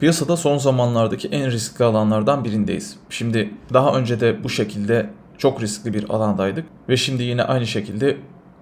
Piyasada son zamanlardaki en riskli alanlardan birindeyiz. Şimdi daha önce de bu şekilde çok riskli bir alandaydık ve şimdi yine aynı şekilde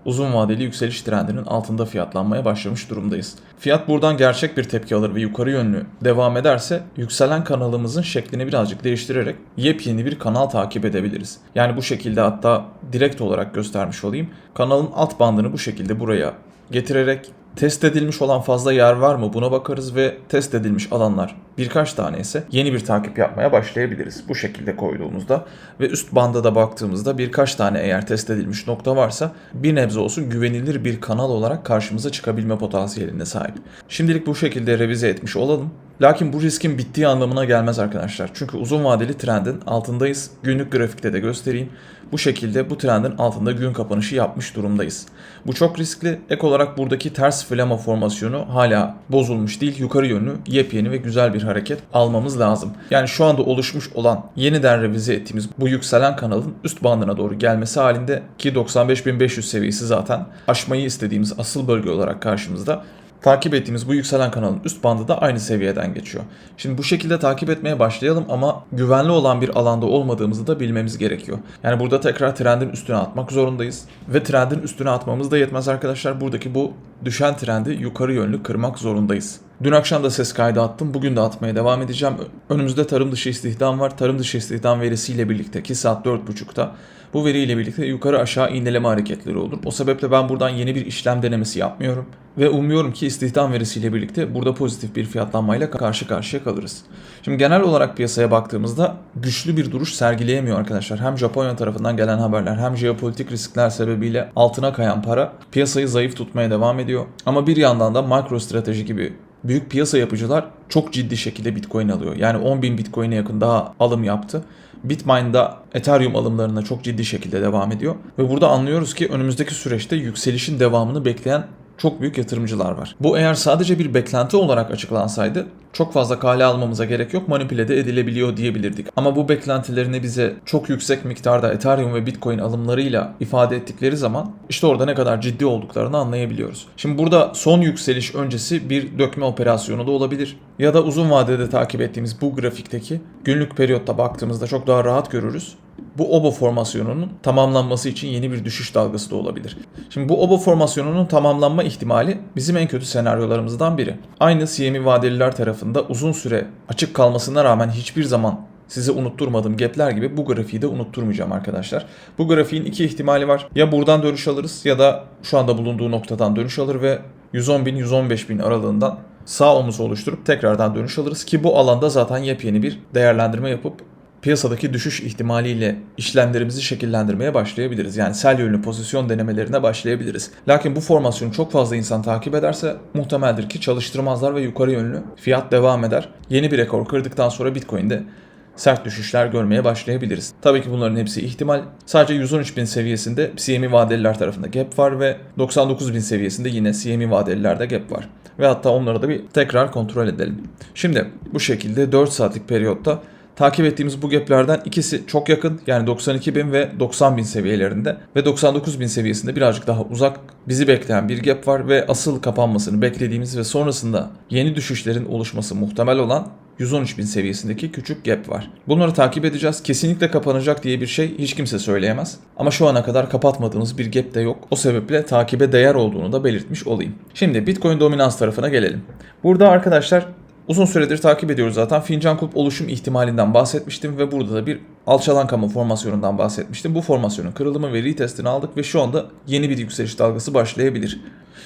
uzun vadeli yükseliş trendinin altında fiyatlanmaya başlamış durumdayız. Fiyat buradan gerçek bir tepki alır ve yukarı yönlü devam ederse yükselen kanalımızın şeklini birazcık değiştirerek yepyeni bir kanal takip edebiliriz. Yani bu şekilde hatta direkt olarak göstermiş olayım. Kanalın alt bandını bu şekilde buraya getirerek test edilmiş olan fazla yer var mı? Buna bakarız ve test edilmiş alanlar birkaç tane ise yeni bir takip yapmaya başlayabiliriz. Bu şekilde koyduğumuzda ve üst banda da baktığımızda birkaç tane eğer test edilmiş nokta varsa bir nebze olsun güvenilir bir kanal olarak karşımıza çıkabilme potansiyeline sahip. Şimdilik bu şekilde revize etmiş olalım. Lakin bu riskin bittiği anlamına gelmez arkadaşlar. Çünkü uzun vadeli trendin altındayız. Günlük grafikte de göstereyim. Bu şekilde bu trendin altında gün kapanışı yapmış durumdayız. Bu çok riskli. Ek olarak buradaki ters flama formasyonu hala bozulmuş değil. Yukarı yönlü yepyeni ve güzel bir hareket almamız lazım. Yani şu anda oluşmuş olan yeniden revize ettiğimiz bu yükselen kanalın üst bandına doğru gelmesi halinde ki 95.500 seviyesi zaten aşmayı istediğimiz asıl bölge olarak karşımızda takip ettiğimiz bu yükselen kanalın üst bandı da aynı seviyeden geçiyor. Şimdi bu şekilde takip etmeye başlayalım ama güvenli olan bir alanda olmadığımızı da bilmemiz gerekiyor. Yani burada tekrar trendin üstüne atmak zorundayız. Ve trendin üstüne atmamız da yetmez arkadaşlar. Buradaki bu düşen trendi yukarı yönlü kırmak zorundayız. Dün akşam da ses kaydı attım. Bugün de atmaya devam edeceğim. Önümüzde tarım dışı istihdam var. Tarım dışı istihdam verisiyle birlikte ki saat 4.30'da bu veriyle birlikte yukarı aşağı iğneleme hareketleri olur. O sebeple ben buradan yeni bir işlem denemesi yapmıyorum. Ve umuyorum ki istihdam verisiyle birlikte burada pozitif bir fiyatlanmayla karşı karşıya kalırız. Şimdi genel olarak piyasaya baktığımızda güçlü bir duruş sergileyemiyor arkadaşlar. Hem Japonya tarafından gelen haberler hem jeopolitik riskler sebebiyle altına kayan para piyasayı zayıf tutmaya devam ediyor. Ama bir yandan da makro strateji gibi büyük piyasa yapıcılar çok ciddi şekilde Bitcoin alıyor. Yani 10.000 Bitcoin'e yakın daha alım yaptı. Bitmain'da Ethereum alımlarına çok ciddi şekilde devam ediyor. Ve burada anlıyoruz ki önümüzdeki süreçte yükselişin devamını bekleyen çok büyük yatırımcılar var. Bu eğer sadece bir beklenti olarak açıklansaydı çok fazla kale almamıza gerek yok manipüle de edilebiliyor diyebilirdik. Ama bu beklentilerini bize çok yüksek miktarda Ethereum ve Bitcoin alımlarıyla ifade ettikleri zaman işte orada ne kadar ciddi olduklarını anlayabiliyoruz. Şimdi burada son yükseliş öncesi bir dökme operasyonu da olabilir. Ya da uzun vadede takip ettiğimiz bu grafikteki günlük periyotta baktığımızda çok daha rahat görürüz bu obo formasyonunun tamamlanması için yeni bir düşüş dalgası da olabilir. Şimdi bu obo formasyonunun tamamlanma ihtimali bizim en kötü senaryolarımızdan biri. Aynı CME vadeliler tarafında uzun süre açık kalmasına rağmen hiçbir zaman size unutturmadığım gapler gibi bu grafiği de unutturmayacağım arkadaşlar. Bu grafiğin iki ihtimali var. Ya buradan dönüş alırız ya da şu anda bulunduğu noktadan dönüş alır ve 110 bin 115 bin aralığından sağ omuz oluşturup tekrardan dönüş alırız ki bu alanda zaten yepyeni bir değerlendirme yapıp piyasadaki düşüş ihtimaliyle işlemlerimizi şekillendirmeye başlayabiliriz. Yani sell yönlü pozisyon denemelerine başlayabiliriz. Lakin bu formasyonu çok fazla insan takip ederse muhtemeldir ki çalıştırmazlar ve yukarı yönlü fiyat devam eder. Yeni bir rekor kırdıktan sonra Bitcoin'de sert düşüşler görmeye başlayabiliriz. Tabii ki bunların hepsi ihtimal. Sadece 113 bin seviyesinde CME vadeliler tarafında gap var ve 99 bin seviyesinde yine CME vadelilerde gap var. Ve hatta onları da bir tekrar kontrol edelim. Şimdi bu şekilde 4 saatlik periyotta takip ettiğimiz bu gaplerden ikisi çok yakın yani 92 bin ve 90 bin seviyelerinde ve 99 bin seviyesinde birazcık daha uzak bizi bekleyen bir gap var ve asıl kapanmasını beklediğimiz ve sonrasında yeni düşüşlerin oluşması muhtemel olan 113 bin seviyesindeki küçük gap var. Bunları takip edeceğiz. Kesinlikle kapanacak diye bir şey hiç kimse söyleyemez. Ama şu ana kadar kapatmadığımız bir gap de yok. O sebeple takibe değer olduğunu da belirtmiş olayım. Şimdi Bitcoin dominans tarafına gelelim. Burada arkadaşlar Uzun süredir takip ediyoruz zaten. Fincan kulp oluşum ihtimalinden bahsetmiştim ve burada da bir alçalan kamu formasyonundan bahsetmiştim. Bu formasyonun kırılımı ve retestini aldık ve şu anda yeni bir yükseliş dalgası başlayabilir.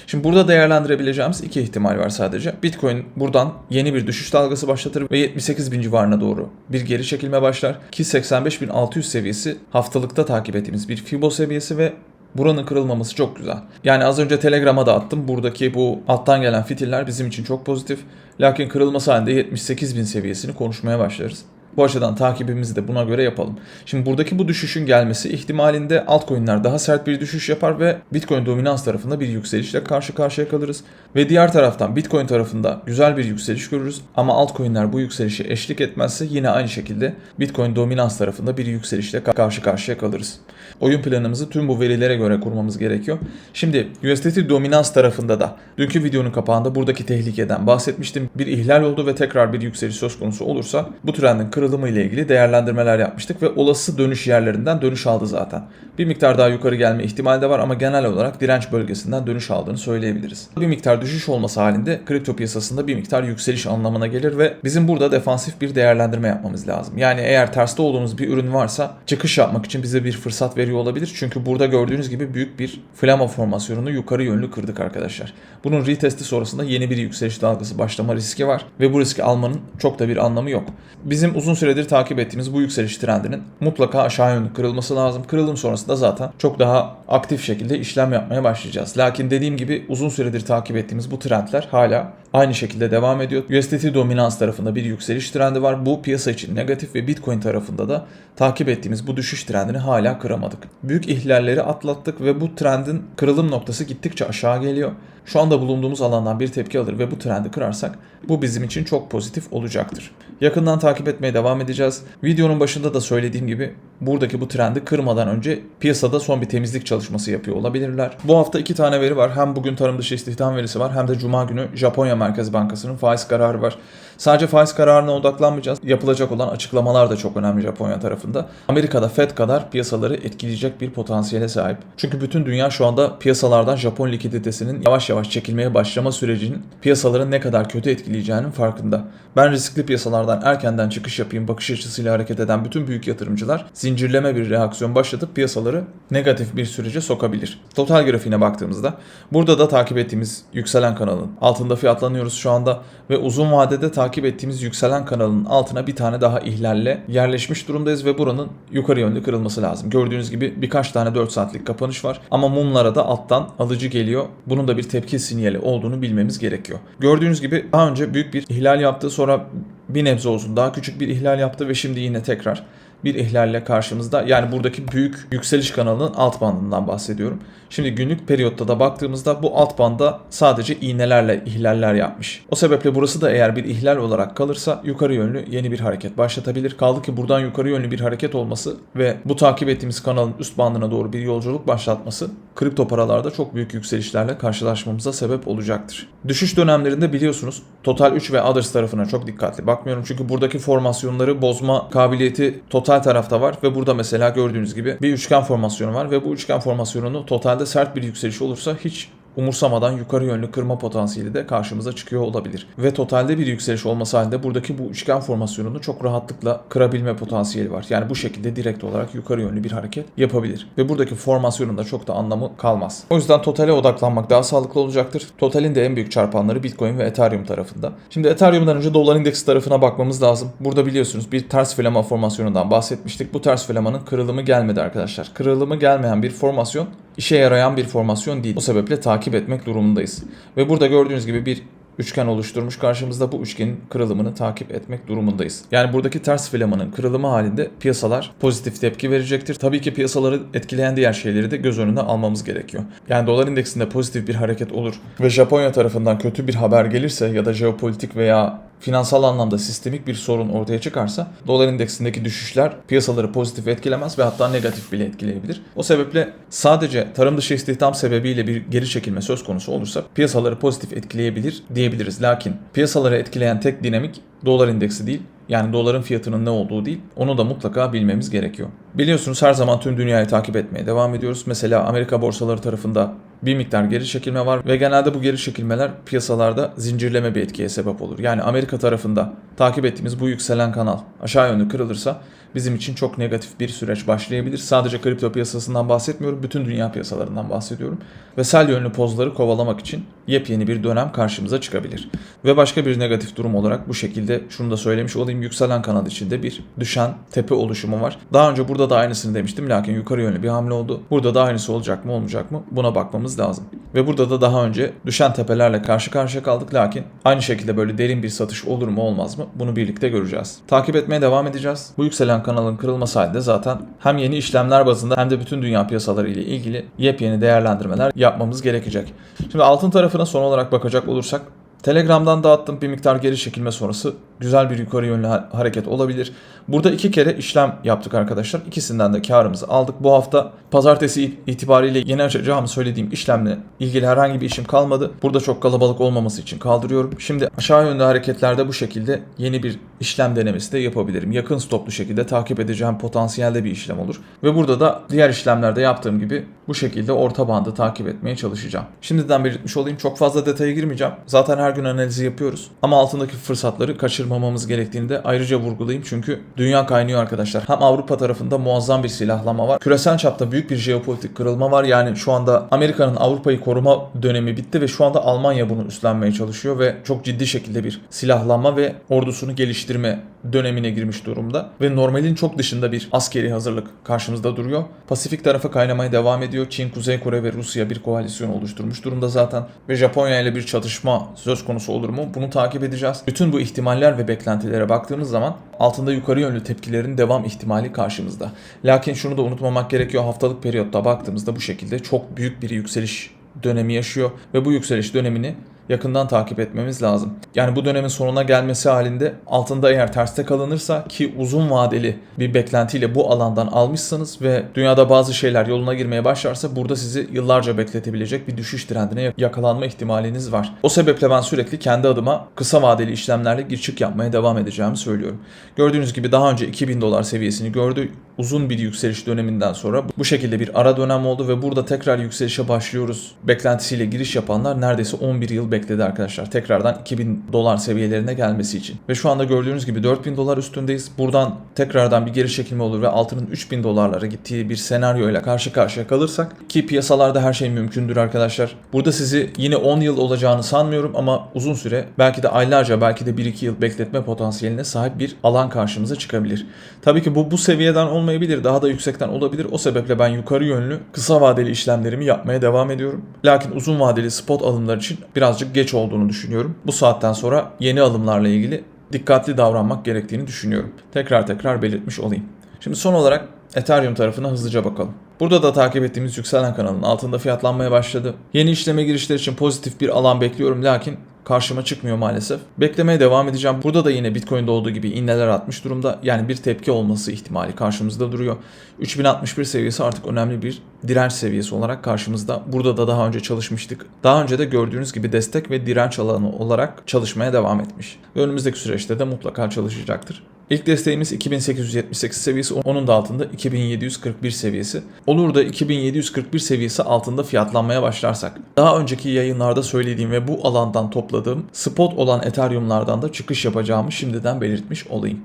Şimdi burada değerlendirebileceğimiz iki ihtimal var sadece. Bitcoin buradan yeni bir düşüş dalgası başlatır ve 78 bin civarına doğru bir geri çekilme başlar. Ki 85.600 seviyesi haftalıkta takip ettiğimiz bir Fibo seviyesi ve Buranın kırılmaması çok güzel. Yani az önce Telegram'a da attım. Buradaki bu alttan gelen fitiller bizim için çok pozitif. Lakin kırılması halinde 78 bin seviyesini konuşmaya başlarız. Bu açıdan takibimizi de buna göre yapalım. Şimdi buradaki bu düşüşün gelmesi ihtimalinde altcoin'ler daha sert bir düşüş yapar ve Bitcoin dominans tarafında bir yükselişle karşı karşıya kalırız. Ve diğer taraftan Bitcoin tarafında güzel bir yükseliş görürüz ama altcoin'ler bu yükselişe eşlik etmezse yine aynı şekilde Bitcoin dominans tarafında bir yükselişle karşı karşıya kalırız. Oyun planımızı tüm bu verilere göre kurmamız gerekiyor. Şimdi USDT dominans tarafında da dünkü videonun kapağında buradaki tehlikeden bahsetmiştim. Bir ihlal oldu ve tekrar bir yükseliş söz konusu olursa bu trendin kırılımı ile ilgili değerlendirmeler yapmıştık ve olası dönüş yerlerinden dönüş aldı zaten. Bir miktar daha yukarı gelme ihtimali de var ama genel olarak direnç bölgesinden dönüş aldığını söyleyebiliriz. Bir miktar düşüş olması halinde kripto piyasasında bir miktar yükseliş anlamına gelir ve bizim burada defansif bir değerlendirme yapmamız lazım. Yani eğer terste olduğunuz bir ürün varsa çıkış yapmak için bize bir fırsat veriyor olabilir. Çünkü burada gördüğünüz gibi büyük bir flama formasyonunu yukarı yönlü kırdık arkadaşlar. Bunun retesti sonrasında yeni bir yükseliş dalgası başlama riski var ve bu riski almanın çok da bir anlamı yok. Bizim uzun süredir takip ettiğimiz bu yükseliş trendinin mutlaka aşağı yönlü kırılması lazım. Kırılım sonrasında zaten çok daha aktif şekilde işlem yapmaya başlayacağız. Lakin dediğim gibi uzun süredir takip ettiğimiz bu trendler hala aynı şekilde devam ediyor. USDT dominans tarafında bir yükseliş trendi var. Bu piyasa için negatif ve Bitcoin tarafında da takip ettiğimiz bu düşüş trendini hala kıramadık. Büyük ihlalleri atlattık ve bu trendin kırılım noktası gittikçe aşağı geliyor. Şu anda bulunduğumuz alandan bir tepki alır ve bu trendi kırarsak bu bizim için çok pozitif olacaktır. Yakından takip etmeye devam edeceğiz. Videonun başında da söylediğim gibi buradaki bu trendi kırmadan önce piyasada son bir temizlik çalışması yapıyor olabilirler. Bu hafta iki tane veri var. Hem bugün tarım dışı istihdam verisi var hem de Cuma günü Japonya Merkez Bankası'nın faiz kararı var. Sadece faiz kararına odaklanmayacağız. Yapılacak olan açıklamalar da çok önemli Japonya tarafında. Amerika'da Fed kadar piyasaları etkileyecek bir potansiyele sahip. Çünkü bütün dünya şu anda piyasalardan Japon likiditesinin yavaş yavaş çekilmeye başlama sürecinin piyasaların ne kadar kötü etkileyeceğinin farkında. Ben riskli piyasalardan erkenden çıkış yapayım bakış açısıyla hareket eden bütün büyük yatırımcılar zincirleme bir reaksiyon başlatıp piyasaları negatif bir sürece sokabilir. Total grafiğine baktığımızda burada da takip ettiğimiz yükselen kanalın altında fiyatlanıyoruz şu anda ve uzun vadede takip ettiğimiz yükselen kanalın altına bir tane daha ihlalle yerleşmiş durumdayız ve buranın yukarı yönlü kırılması lazım. Gördüğünüz gibi birkaç tane 4 saatlik kapanış var ama mumlara da alttan alıcı geliyor. Bunun da bir tepki sinyali olduğunu bilmemiz gerekiyor. Gördüğünüz gibi daha önce büyük bir ihlal yaptı sonra bir nebze olsun daha küçük bir ihlal yaptı ve şimdi yine tekrar bir ihlalle karşımızda. Yani buradaki büyük yükseliş kanalının alt bandından bahsediyorum. Şimdi günlük periyotta da baktığımızda bu alt banda sadece iğnelerle ihlaller yapmış. O sebeple burası da eğer bir ihlal olarak kalırsa yukarı yönlü yeni bir hareket başlatabilir. Kaldı ki buradan yukarı yönlü bir hareket olması ve bu takip ettiğimiz kanalın üst bandına doğru bir yolculuk başlatması kripto paralarda çok büyük yükselişlerle karşılaşmamıza sebep olacaktır. Düşüş dönemlerinde biliyorsunuz Total 3 ve Others tarafına çok dikkatli bakmıyorum. Çünkü buradaki formasyonları bozma kabiliyeti Total tarafta var ve burada mesela gördüğünüz gibi bir üçgen formasyonu var ve bu üçgen formasyonunu totalde sert bir yükseliş olursa hiç umursamadan yukarı yönlü kırma potansiyeli de karşımıza çıkıyor olabilir. Ve totalde bir yükseliş olması halinde buradaki bu üçgen formasyonunu çok rahatlıkla kırabilme potansiyeli var. Yani bu şekilde direkt olarak yukarı yönlü bir hareket yapabilir. Ve buradaki formasyonun da çok da anlamı kalmaz. O yüzden totale odaklanmak daha sağlıklı olacaktır. Totalin de en büyük çarpanları Bitcoin ve Ethereum tarafında. Şimdi Ethereum'dan önce dolar indeksi tarafına bakmamız lazım. Burada biliyorsunuz bir ters filama formasyonundan bahsetmiştik. Bu ters filamanın kırılımı gelmedi arkadaşlar. Kırılımı gelmeyen bir formasyon işe yarayan bir formasyon değil. O sebeple takip etmek durumundayız. Ve burada gördüğünüz gibi bir üçgen oluşturmuş karşımızda bu üçgenin kırılımını takip etmek durumundayız. Yani buradaki ters filamanın kırılımı halinde piyasalar pozitif tepki verecektir. Tabii ki piyasaları etkileyen diğer şeyleri de göz önüne almamız gerekiyor. Yani dolar indeksinde pozitif bir hareket olur ve Japonya tarafından kötü bir haber gelirse ya da jeopolitik veya finansal anlamda sistemik bir sorun ortaya çıkarsa dolar indeksindeki düşüşler piyasaları pozitif etkilemez ve hatta negatif bile etkileyebilir. O sebeple sadece tarım dışı istihdam sebebiyle bir geri çekilme söz konusu olursa piyasaları pozitif etkileyebilir diyebiliriz. Lakin piyasaları etkileyen tek dinamik dolar indeksi değil, yani doların fiyatının ne olduğu değil, onu da mutlaka bilmemiz gerekiyor. Biliyorsunuz her zaman tüm dünyayı takip etmeye devam ediyoruz. Mesela Amerika borsaları tarafında bir miktar geri çekilme var ve genelde bu geri çekilmeler piyasalarda zincirleme bir etkiye sebep olur. Yani Amerika tarafında takip ettiğimiz bu yükselen kanal aşağı yönlü kırılırsa bizim için çok negatif bir süreç başlayabilir. Sadece kripto piyasasından bahsetmiyorum, bütün dünya piyasalarından bahsediyorum. Ve sel yönlü pozları kovalamak için yepyeni bir dönem karşımıza çıkabilir. Ve başka bir negatif durum olarak bu şekilde şunu da söylemiş olayım yükselen kanal içinde bir düşen tepe oluşumu var. Daha önce burada da aynısını demiştim lakin yukarı yönlü bir hamle oldu. Burada da aynısı olacak mı olmayacak mı buna bakmamız lazım. Ve burada da daha önce düşen tepelerle karşı karşıya kaldık lakin aynı şekilde böyle derin bir satış olur mu olmaz mı bunu birlikte göreceğiz. Takip etmeye devam edeceğiz. Bu yükselen kanalın kırılması halinde zaten hem yeni işlemler bazında hem de bütün dünya piyasaları ile ilgili yepyeni değerlendirmeler yapmamız gerekecek. Şimdi altın tarafına son olarak bakacak olursak Telegram'dan dağıttım bir miktar geri çekilme sonrası güzel bir yukarı yönlü ha- hareket olabilir. Burada iki kere işlem yaptık arkadaşlar. İkisinden de karımızı aldık. Bu hafta pazartesi it- itibariyle yeni açacağımı söylediğim işlemle ilgili herhangi bir işim kalmadı. Burada çok kalabalık olmaması için kaldırıyorum. Şimdi aşağı yönlü hareketlerde bu şekilde yeni bir işlem denemesi de yapabilirim. Yakın stoplu şekilde takip edeceğim potansiyelde bir işlem olur. Ve burada da diğer işlemlerde yaptığım gibi bu şekilde orta bandı takip etmeye çalışacağım. Şimdiden belirtmiş olayım çok fazla detaya girmeyeceğim. Zaten her gün analizi yapıyoruz. Ama altındaki fırsatları kaçırmamamız gerektiğini de ayrıca vurgulayayım. Çünkü dünya kaynıyor arkadaşlar. Hem Avrupa tarafında muazzam bir silahlama var. Küresel çapta büyük bir jeopolitik kırılma var. Yani şu anda Amerika'nın Avrupa'yı koruma dönemi bitti ve şu anda Almanya bunu üstlenmeye çalışıyor ve çok ciddi şekilde bir silahlanma ve ordusunu geliştirme dönemine girmiş durumda ve normalin çok dışında bir askeri hazırlık karşımızda duruyor. Pasifik tarafa kaynamaya devam ediyor. Çin, Kuzey Kore ve Rusya bir koalisyon oluşturmuş durumda zaten ve Japonya ile bir çatışma söz konusu olur mu? Bunu takip edeceğiz. Bütün bu ihtimaller ve beklentilere baktığımız zaman altında yukarı yönlü tepkilerin devam ihtimali karşımızda. Lakin şunu da unutmamak gerekiyor. Haftalık periyotta baktığımızda bu şekilde çok büyük bir yükseliş dönemi yaşıyor ve bu yükseliş dönemini yakından takip etmemiz lazım. Yani bu dönemin sonuna gelmesi halinde altında eğer terste kalınırsa ki uzun vadeli bir beklentiyle bu alandan almışsanız ve dünyada bazı şeyler yoluna girmeye başlarsa burada sizi yıllarca bekletebilecek bir düşüş trendine yakalanma ihtimaliniz var. O sebeple ben sürekli kendi adıma kısa vadeli işlemlerle gir çık yapmaya devam edeceğimi söylüyorum. Gördüğünüz gibi daha önce 2000 dolar seviyesini gördü. Uzun bir yükseliş döneminden sonra bu şekilde bir ara dönem oldu ve burada tekrar yükselişe başlıyoruz. Beklentisiyle giriş yapanlar neredeyse 11 yıl bekledi arkadaşlar. Tekrardan 2000 dolar seviyelerine gelmesi için. Ve şu anda gördüğünüz gibi 4000 dolar üstündeyiz. Buradan tekrardan bir geri çekilme olur ve altının 3000 dolarlara gittiği bir senaryoyla karşı karşıya kalırsak ki piyasalarda her şey mümkündür arkadaşlar. Burada sizi yine 10 yıl olacağını sanmıyorum ama uzun süre belki de aylarca belki de 1-2 yıl bekletme potansiyeline sahip bir alan karşımıza çıkabilir. Tabii ki bu bu seviyeden olmayabilir. Daha da yüksekten olabilir. O sebeple ben yukarı yönlü kısa vadeli işlemlerimi yapmaya devam ediyorum. Lakin uzun vadeli spot alımlar için birazcık geç olduğunu düşünüyorum. Bu saatten sonra yeni alımlarla ilgili dikkatli davranmak gerektiğini düşünüyorum. Tekrar tekrar belirtmiş olayım. Şimdi son olarak Ethereum tarafına hızlıca bakalım. Burada da takip ettiğimiz yükselen kanalın altında fiyatlanmaya başladı. Yeni işleme girişler için pozitif bir alan bekliyorum lakin karşıma çıkmıyor maalesef. Beklemeye devam edeceğim. Burada da yine Bitcoin'de olduğu gibi inneler atmış durumda. Yani bir tepki olması ihtimali karşımızda duruyor. 3061 seviyesi artık önemli bir direnç seviyesi olarak karşımızda. Burada da daha önce çalışmıştık. Daha önce de gördüğünüz gibi destek ve direnç alanı olarak çalışmaya devam etmiş. Ve önümüzdeki süreçte de mutlaka çalışacaktır. İlk desteğimiz 2878 seviyesi, onun da altında 2741 seviyesi. Olur da 2741 seviyesi altında fiyatlanmaya başlarsak, daha önceki yayınlarda söylediğim ve bu alandan topladığım spot olan Ethereum'lardan da çıkış yapacağımı şimdiden belirtmiş olayım.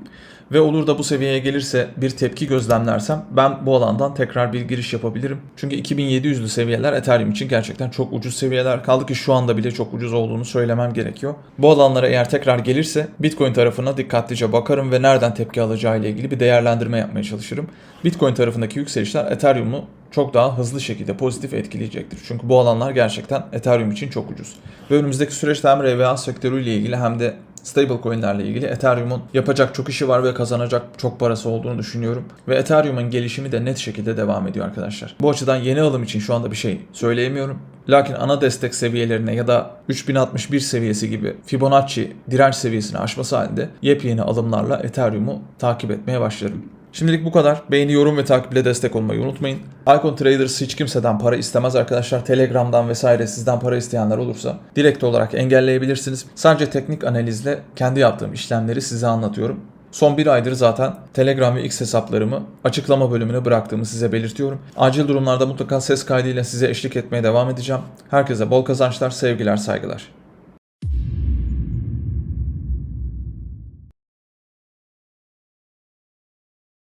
Ve olur da bu seviyeye gelirse bir tepki gözlemlersem ben bu alandan tekrar bir giriş yapabilirim. Çünkü 2700'lü seviyeler Ethereum için gerçekten çok ucuz seviyeler. Kaldı ki şu anda bile çok ucuz olduğunu söylemem gerekiyor. Bu alanlara eğer tekrar gelirse Bitcoin tarafına dikkatlice bakarım ve nereden tepki alacağı ile ilgili bir değerlendirme yapmaya çalışırım. Bitcoin tarafındaki yükselişler Ethereum'u çok daha hızlı şekilde pozitif etkileyecektir. Çünkü bu alanlar gerçekten Ethereum için çok ucuz. Ve önümüzdeki süreçte hem RWA sektörüyle ilgili hem de stablecoin'lerle ilgili Ethereum'un yapacak çok işi var ve kazanacak çok parası olduğunu düşünüyorum. Ve Ethereum'un gelişimi de net şekilde devam ediyor arkadaşlar. Bu açıdan yeni alım için şu anda bir şey söyleyemiyorum. Lakin ana destek seviyelerine ya da 3061 seviyesi gibi Fibonacci direnç seviyesini aşması halinde yepyeni alımlarla Ethereum'u takip etmeye başlarım. Şimdilik bu kadar. Beğeni, yorum ve takiple destek olmayı unutmayın. Icon Traders hiç kimseden para istemez arkadaşlar. Telegram'dan vesaire sizden para isteyenler olursa direkt olarak engelleyebilirsiniz. Sadece teknik analizle kendi yaptığım işlemleri size anlatıyorum. Son bir aydır zaten Telegram ve X hesaplarımı açıklama bölümüne bıraktığımı size belirtiyorum. Acil durumlarda mutlaka ses kaydıyla size eşlik etmeye devam edeceğim. Herkese bol kazançlar, sevgiler, saygılar.